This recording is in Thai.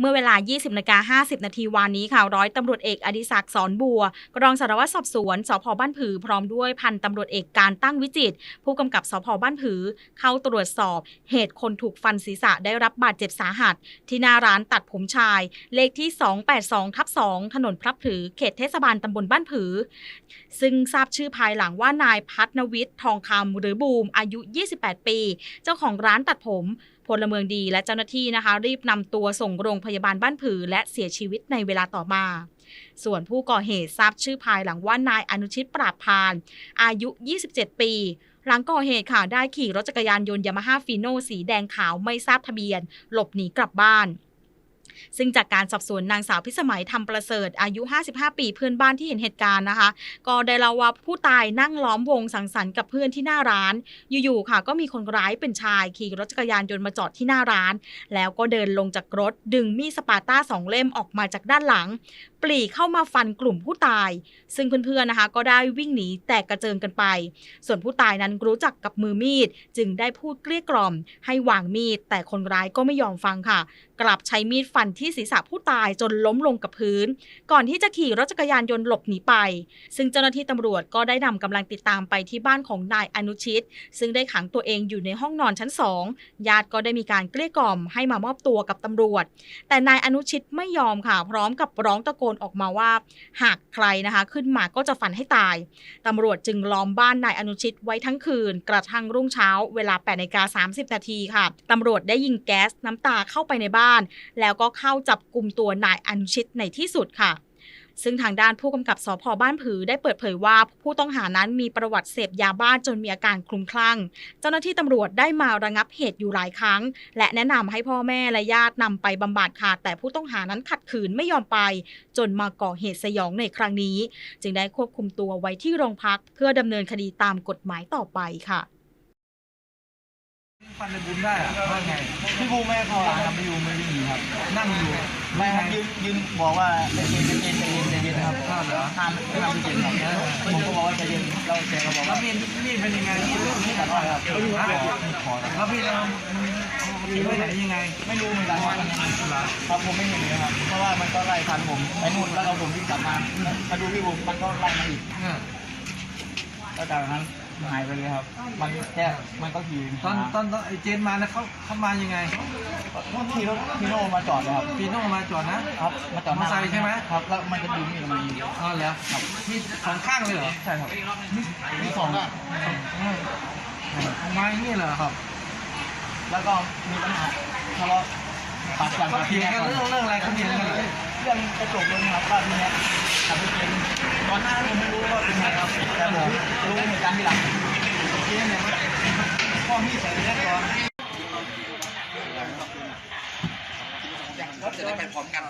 เมื่อเวลา 20นาฬิกา50 นาทีวานนี้ค่ะ ร้อยตำรวจเอกอดิศักดิ์สอนบัวรองสารวัตรสอบสวนสพบ้านผือ พร้อมด้วยพันตำรวจเอกการตั้งวิจิตรผู้กำกับสพบ้านผือ เข้าตรวจสอบ เหตุคนถูกฟันศีรษะได้รับบาดเจ็บสาหัส ที่หน้าร้านตัดผมชาย เลขที่ 282ทับ2ถนนพระผือ เขตเทศบาลตำบลบ้านผือ ซึ่งทราบชื่อภายหลังว่านายพัฒนวิทย์ทองคำหรือบูมอายุ 28 ปี เจ้าของร้านตัดผม พลเมืองดีและเจ้าหน้าที่นะคะ รีบนำตัวส่งโรงพยาบาลบ้านผือ และเสียชีวิตในเวลาต่อมา ส่วนผู้ก่อเหตุทราบชื่อภายหลังว่านายอนุชิตปราบพาน อายุ 27 ปี หลังก่อเหตุค่ะได้ขี่รถจักรยานยนต์ยามาฮ่าฟีโนสีแดงขาวไม่ทราบทะเบียน หลบหนีกลับบ้าน ซึ่งจากการสอบสวนนางสาวพิสมัยทำประเสริฐอายุ 55 ปีเพื่อนบ้านที่เห็นเหตุการณ์นะคะ ก็ได้เล่าว่าผู้ตายนั่งล้อมวงสังสรรค์กับเพื่อนที่หน้าร้าน อยู่ๆค่ะ ก็มีคนร้ายเป็นชายขี่รถจักรยานยนต์มาจอดที่หน้าร้าน แล้วก็เดินลงจากรถดึงมีดสปาต้าสองเล่มออกมาจากด้านหลังปรีเข้ามาฟันกลุ่มผู้ตาย ซึ่งเพื่อนๆนะคะ ก็ได้วิ่งหนีแตกกระเจิงกันไป ส่วนผู้ตายนั้นรู้จักกับมือมีด จึงได้พูดเกลี้ยกล่อม ให้วางมีด แต่คนร้ายก็ไม่ยอมฟังค่ะ กลับใช้มีดฟันที่ศีรษะผู้ตายจนล้มลงกับพื้น ก่อนที่จะขี่รถจักรยานยนต์หลบหนีไป ซึ่งเจ้าหน้าที่ตำรวจก็ได้นำกำลังติดตามไปที่บ้านของนายอนุชิต ซึ่งได้ขังตัวเองอยู่ในห้องนอนชั้นสองญาติก็ได้มีการเกลี้ยกล่อมให้มามอบตัวกับตำรวจ แต่นายอนุชิตไม่ยอมค่ะ พร้อมกับร้องตะโกนออกมาว่า หากใครนะคะขึ้นมาก็จะฟันให้ตายตำรวจจึงล้อมบ้านนายอนุชิตไว้ทั้งคืน กระทั่งรุ่งเช้า เวลา8นาฬิกา30นาทีค่ะตำรวจได้ยิงแก๊สน้ำตาเข้าไปในบ้านแล้วก็เข้าจับกลุ่มตัวนายอนุชิตในที่สุดค่ะซึ่งทางด้านผู้กำกับสพบ้านผือได้เปิดเผยว่าผู้ต้องหานั้นมีประวัติเสพยาบ้าจนมีอาการคลุ้มคลั่ง เจ้าหน้าที่ตำรวจได้มาระงับเหตุอยู่หลายครั้ง และแนะนำให้พ่อแม่และญาตินำไปบำบัดค่ะ แต่ผู้ต้องหานั้นขัดขืนไม่ยอมไป จนมาก่อเหตุสยองในครั้งนี้ จึงได้ควบคุมตัวไว้ที่โรงพัก เพื่อดำเนินคดีตามกฎหมายต่อไปค่ะ ฟันในบุญได้อะว่าไงพี่บูไม่ให้เข้าร้านครับพี่บูไม่ได้ยินครับ นั่งอยู่ไม่ครับยืนยืนบอกว่าใจเย็นใจเย็นใจเย็นใจเย็นนะครับข้าวเหรอห้ามไม่ห้ามใจเย็นครับผมก็บอกว่าใจเย็นแล้วแกก็บอกแล้วว่ามีดมีดเป็นยังไงมีดเรื่องมีดขอะอไรโทษครับฮะขอครับแล้วพี่เราทิ้งไว้ไหนยังไง ไม่รู้เหมือนกันครับเหรอครับผมไม่เห็นเลยครับ เพราะว่ามันก็ไล่ทันผมไปนู่นแล้วก็ผมวิ่งกลับมามาดูพี่บูมันก็ไล่มาอีกเนี่ยแล้วจากนั้น หายไปเลยครับ มันแค่มันก็ขี่ตอนตอนตอนไอ้เจนมานะเขาเขามายังไงขี่รถพี่โน่มาจอดเลยครับปีโน่มาจอดนะ ครับมาจอดมอไซค์ใช่ไหมครับแล้วมันก็ดึงมีดมายิงอ๋อเหรอมีดสองข้างเลยเหรอใช่ครับมีสองอะอืมเอามาอย่างนี้เหรอครับ แล้วก็มีปัญหาทะเลาะปากกันเขากับเถีพี่ยงแม็กกันซ์เรื่องเรื่องอะไรเขาเถียงกันเหรอเรื่องกระจกรถนะครับว่าพี่แม็ก ซ์กับพี่เจนตอนหน้าผมไม่รู้ว่าเป็นไงครับแต่ผมรู้เหตุการณ์ที่หลังเจนเนี่ยพ่อมีดใส่พี่แม็กซ์ก่อนจะได้ไปพร้อมกัน